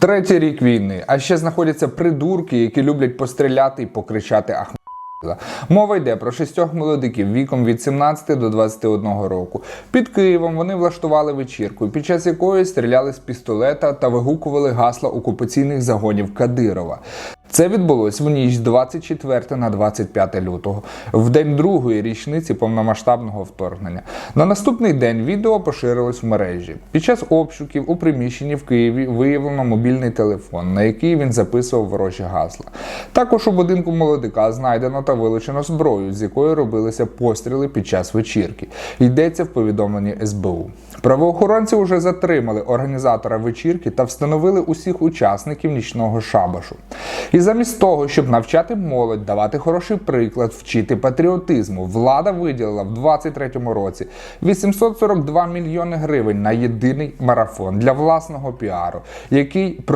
Третій рік війни, а ще знаходяться придурки, які люблять постріляти і покричати Ахмед. Мова йде про шістьох молодиків віком від 17 до 21 року. Під Києвом вони влаштували вечірку, під час якої стріляли з пістолета та вигукували гасла окупаційних загонів Кадирова. Це відбулось в ніч 24 на 25 лютого, в день другої річниці повномасштабного вторгнення. На наступний день відео поширилось в мережі. Під час обшуків у приміщенні в Києві виявлено мобільний телефон, на який він записував ворожі гасла. Також у будинку молодика знайдено та вилучено зброю, з якої робилися постріли під час вечірки. Йдеться в повідомленні СБУ. Правоохоронці вже затримали організатора вечірки та встановили усіх учасників нічного шабашу. І замість того, щоб навчати молодь, давати хороший приклад, вчити патріотизму, влада виділила в 2023 році 842 мільйони гривень на єдиний марафон для власного піару, який